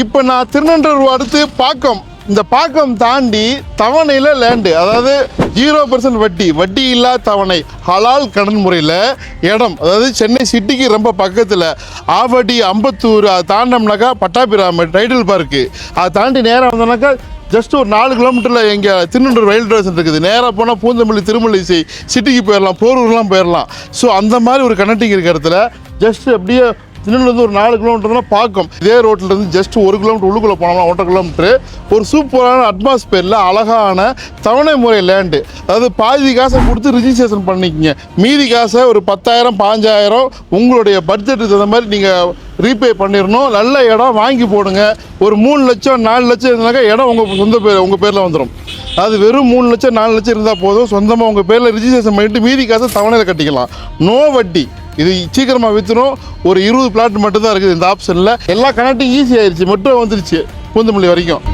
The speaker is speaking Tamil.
இப்போ நான் திருநன்றூர் அடுத்து பாக்கம். இந்த பாக்கம் தாண்டி தவணையில் லேண்டு அதாவது ஜீரோ பர்சன்ட் வட்டி வட்டி இல்லா தவணை ஹலால் கடன் முறையில் இடம் அதாவது சென்னை சிட்டிக்கு ரொம்ப பக்கத்தில். ஆவடி அம்பத்தூர் அதை தாண்டம்னாக்கா பட்டாபிராம டைடல் பார்க்கு. அதை தாண்டி நேராக வந்தோம்னாக்கா ஜஸ்ட் ஒரு நாலு கிலோமீட்டரில் எங்கே திருநெல்வேலி ரயில் ஸ்டேஷன் இருக்குது. நேராக போனால் பூந்தமல்லி திருமலை சிட்டிக்கு போயிடலாம் போரூர்லாம் போயிடலாம் ஸோ அந்த மாதிரி ஒரு கனெக்டிங் இருக்க இடத்துல ஜஸ்ட் அப்படியே திருநெல்வேலிருந்து ஒரு நாலு கிலோமீட்டர்னா பார்க்கும். இதே ரோட்ல இருந்து ஜஸ்ட் ஒரு கிலோமீட்டர் உள்ளுக்குள்ளே போனோம்னா ஒன்றரை கிலோமீட்டர் ஒரு சூப்பரான அட்மாஸ்பியரில் அழகான தவணை முறை லேண்டு அதாவது பாதி காசை கொடுத்து ரிஜிஸ்ட்ரேஷன் பண்ணிக்கிங்க. மீதி காசை ஒரு பத்தாயிரம் பாஞ்சாயிரம் உங்களுடைய பட்ஜெட்டுக்கு தகுந்த மாதிரி நீங்கள் ரீபே பண்ணிடணும் நல்ல இடம் வாங்கி போடுங்க. ஒரு மூணு லட்சம் நாலு லட்சம் இருந்தாக்கா இடம் உங்கள் சொந்த பேர் உங்கள் பேரில் வந்துடும் அது வெறும் மூணு லட்சம் நாலு லட்சம் இருந்தால் போதும். சொந்தமாக உங்கள் பேரில் ரிஜிஸ்ட்ரேஷன் பண்ணிட்டு மீதி காசை தவணையில் கட்டிக்கலாம். நோ வட்டி. இது சீக்கிரமாக விற்றுரும் ஒரு இருபது பிளாட் மட்டும்தான் இருக்குது இந்த ஆப்ஷனில் எல்லா கனெக்டும் ஈஸி ஆயிடுச்சு மட்டும் வந்துருச்சு. பூந்தமல்லி வரைக்கும்.